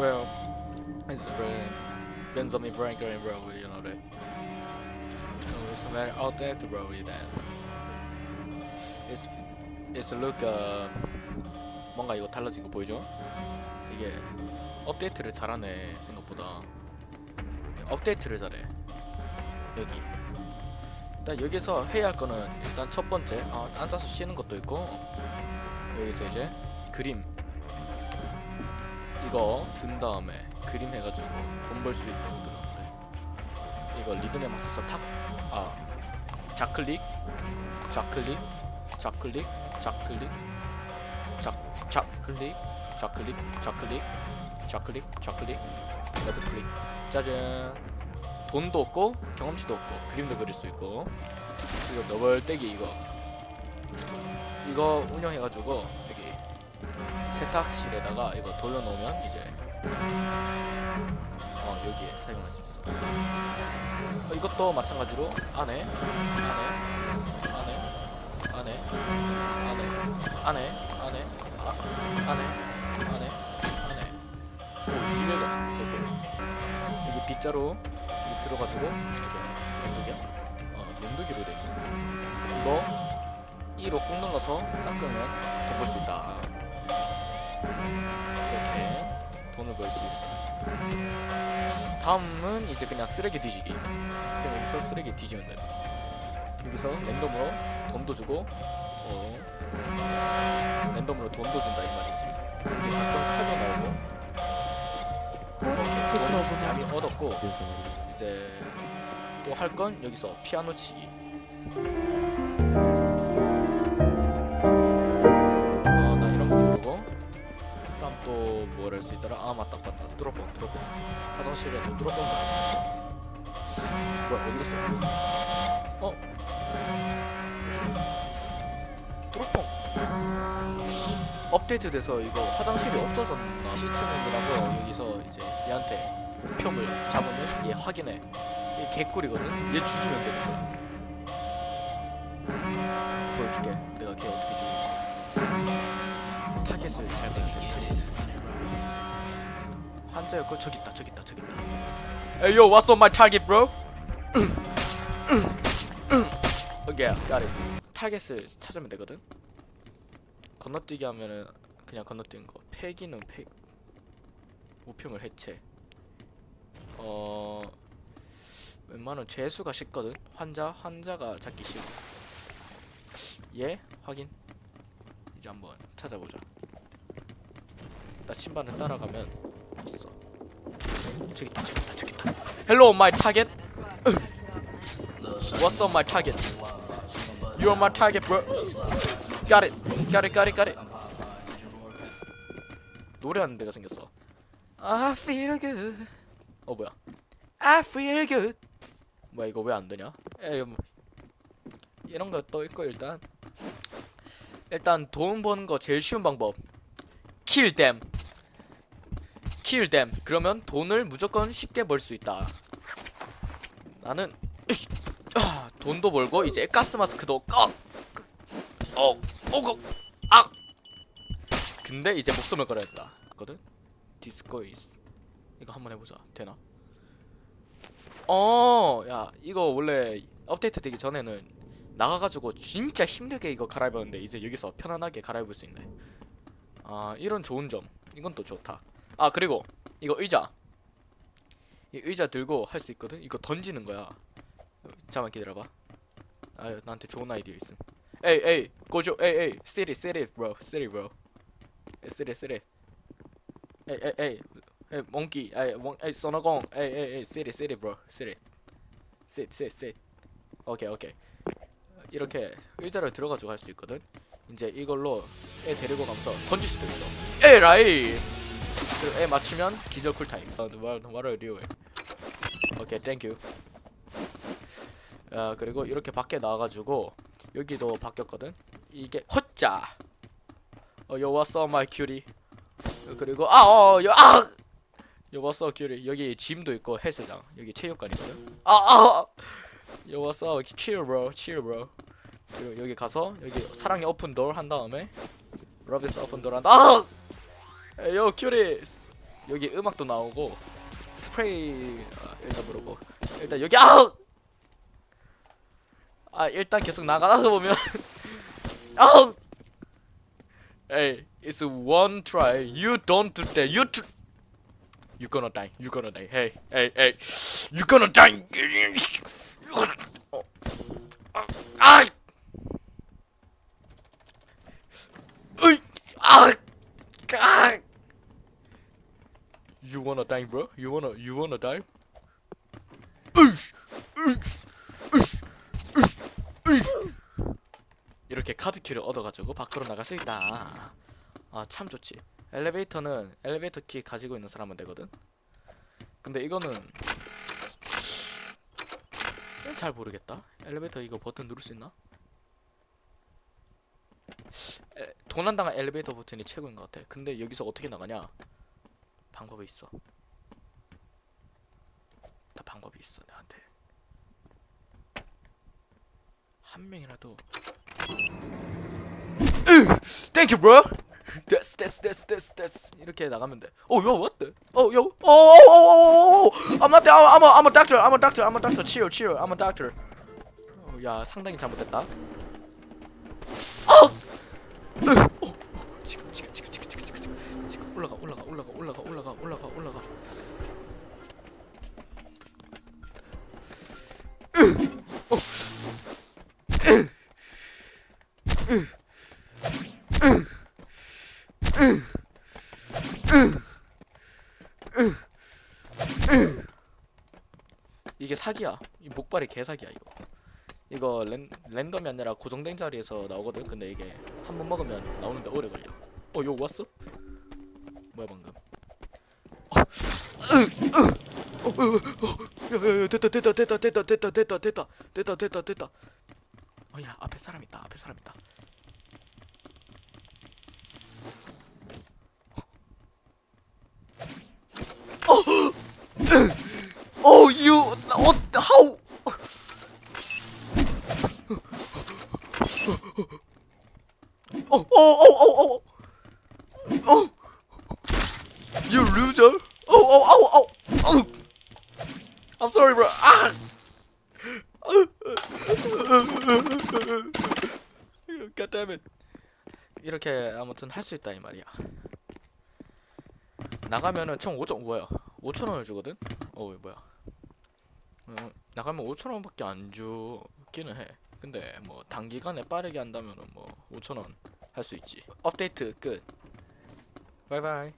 Well, it's very Benjamin Franklin, bro. You know that. Oh, it's very outdated, bro. That. It's it's look uh, 뭔가 이거 달라진 거 보이죠? 이게 업데이트를 잘하네 생각보다. 업데이트를 잘해. 여기. 일단 여기서 해야 할 거는 일단 첫 번째 어, 앉아서 쉬는 것도 있고 여기서 이제 그림 이거 든 다음에 그림 해가지고 돈 벌 수 있다고 들었는데 이거 리듬에 맞춰서 탁 아 좌클릭 좌클릭 좌클릭 좌클릭 좌 좌클릭 좌클릭 좌클릭 좌클릭 좌클릭 레드 클릭. 짜잔. 돈도 없고 경험치도 없고 그림도 그릴 수 있고. 이거 너벌떼기 이거. 이거 운영해가지고 여기 세탁실에다가 이거 돌려놓으면 이제 어 여기에 사용할 수 있어 어, 이것도 마찬가지로 안에 안에 안에 안에 안에 안에 안에 아, 안에 안에. 안에 오 200원 개꿀 여기 빗자루 여기 들어가지고 이렇게 면도기야 어 면도기로 돼 있네 이거 2로 꾹 눌러서 닦으면 돈벌수 있다 이렇게 돈을 벌 수 있어 다음은 이제 그냥 쓰레기 뒤지기. 그럼 여기서 쓰레기 뒤지면 돼 여기서 랜덤으로 돈도 주고 어 랜덤으로 돈도 준다 이 말이지. 여기 각종 칼도 나오고. 이렇게 돈 많이 얻었고 이제 또 할 건 여기서 피아노 치기 또뭘할수 있더라. 아 맞다 맞다. 뚜러뻥 뚜러뻥 화장실에서 할수 있어. 뭐야 어디 갔어? 어? 뚜러뻥 업데이트 돼서 이거 화장실이 없어졌나 시트맨이라고 여기서 이제 얘한테 목표물 잡으면 얘 확인해. 얘 개꿀이거든. 얘 죽이면 되는데 보여줄게. 내가 걔 어떻게 죽이는지. 타겟을 잘 내면 돼 타겟을 환자였고 저기 있다. 저기 있다. 저기 있다. Hey yo what's on my target bro? 오케이 got it. 타겟을 찾으면 되거든? 건너뛰기 하면은 그냥 건너뛰는 거. 폐기는 폐 우평을 해체. 어 웬만하면 죄수가 쉽거든? 환자 환자가 찾기 쉬워. 얘 확인. 이제 한번 찾아보자. 나 침반을 따라가면 있어 저기 있다 저기 있다 저기 있다 Hello my target What's on my target You're my target bro Got it Got it got it got it 노래하는 데가 생겼어 I feel good 어 뭐야 I feel good 뭐야 이거 왜 안 되냐 에이 뭐 이런 거떠 있고 일단 일단 돈 버는 거 제일 쉬운 방법 kill them kill them. 그러면 돈을 무조건 쉽게 벌 수 있다. 나는 아, 돈도 벌고 이제 가스 마스크도 꺼 어, 오고 아 근데 이제 목숨을 걸어야 된다. 거든? 디스코 이스 이거 한번 해보자. 되나? 어 야 이거 원래 업데이트 되기 전에는 나가가지고 진짜 힘들게 이거 갈아입었는데 이제 여기서 편안하게 갈아입을 수 있네. 아 이런 좋은 점. 이건 또 좋다 아 그리고 이거 의자. 이 의자 들고 할 수 있거든? 이거 던지는 거야. 잠깐만 기다려봐. 아 나한테 좋은 아이디어 있음. 에이 에이 고조 에이 에이 sit it bro it bro. sit it 에이 에이 에이 에이 몽키 에이 몽 에이 소나공 에이 에이 에이 sit it bro it sit sit sit. 오케이 오케이. 이렇게 의자를 들어가지고 할 수 있거든. 이제 이걸로 애 데리고 가면서 던질 수도 있어. 에라이. 그리고 애 맞추면 기절 쿨타임. 어, are you doing? 오케이, 땡큐. 아 그리고 이렇게 밖에 나와가지고 여기도 바뀌었거든. 이게 헛자. 어, yo what's up my cutie. 어, 그리고 여 아. yo what's up cutie. 여기 짐도 있고 헬스장. 여기 체육관 있거든. 아 아. Yo what's up? Chill. 그리고 여기 가서 여기 사랑의 오픈 도어 한 다음에 open door 한다. 아! Yo cuties. 여기 음악도 나오고 스프레이 아, 일단 물어보 일단 여기 아우 아 일단 계속 나가다 보면 아우 Hey, it's one try. You don't do that. You tr- You gonna die. You gonna die. Hey, hey, hey. You gonna die. 어. 아, 아. 으이, 아, 아. You wanna die, bro? You wanna, you wanna die? 이렇게 카드키를 얻어가지고 밖으로 나갈 수 있다. 아 참 좋지. 엘리베이터는 엘리베이터 키 가지고 있는 사람은 되거든. 근데 이거는 잘 모르겠다. 엘리베이터 이거 버튼 누를 수 있나? 에, 도난당한 엘리베이터 버튼이 최고인 것 같아. 근데 여기서 어떻게 나가냐? 방법이 있어. 다 방법이 있어 나한테. 한 명이라도. Thank you, bro. That's that's that's that's that's 이렇게 나가면 돼. Oh, yo, what the? Oh, yo. Oh, oh, oh, oh, oh. I'm not. I'm a. I'm a doctor. I'm a doctor. I'm a doctor. Chill, chill. I'm a doctor. 어, 야, 상당히 잘못됐다. 어! 지금 지금 지금 지금 지금 지금 지금 올라가 올라가. 올라가 올라가 올라가 올라가 올라가. 이게 사기야. 이 목발이 개사기야 이거. 이거 랜, 랜덤이 아니라 고정된 자리에서 나오거든. 근데 이게 한 번 먹으면 나오는데 오래 걸려. 어, 이거 왔어? 뭐야 방금? 어, 으, 으. 어, 어, 어, 어. 야, 야, 야, 됐다, 됐다, 됐다, 됐다, 됐다, 됐다, 됐다, 됐다, 됐다, 됐다. 어, 야, 앞에 사람 있다. 앞에 사람 있다. Oh, you. What? How? Oh, oh, oh, oh, oh. Oh. You loser. Oh, oh, oh, oh. I'm sorry, bro. Ah. God damn it. 이렇게 아무튼 할 수 있다 이 말이야. 나가면은 총 5점 뭐야? 5천 원을 주거든. 어 뭐야? 어, 나가면 5천 원밖에 안 주기는 해. 근데 뭐 단기간에 빠르게 한다면은 뭐 5천 원할 수 있지. 업데이트 끝. 바이바이.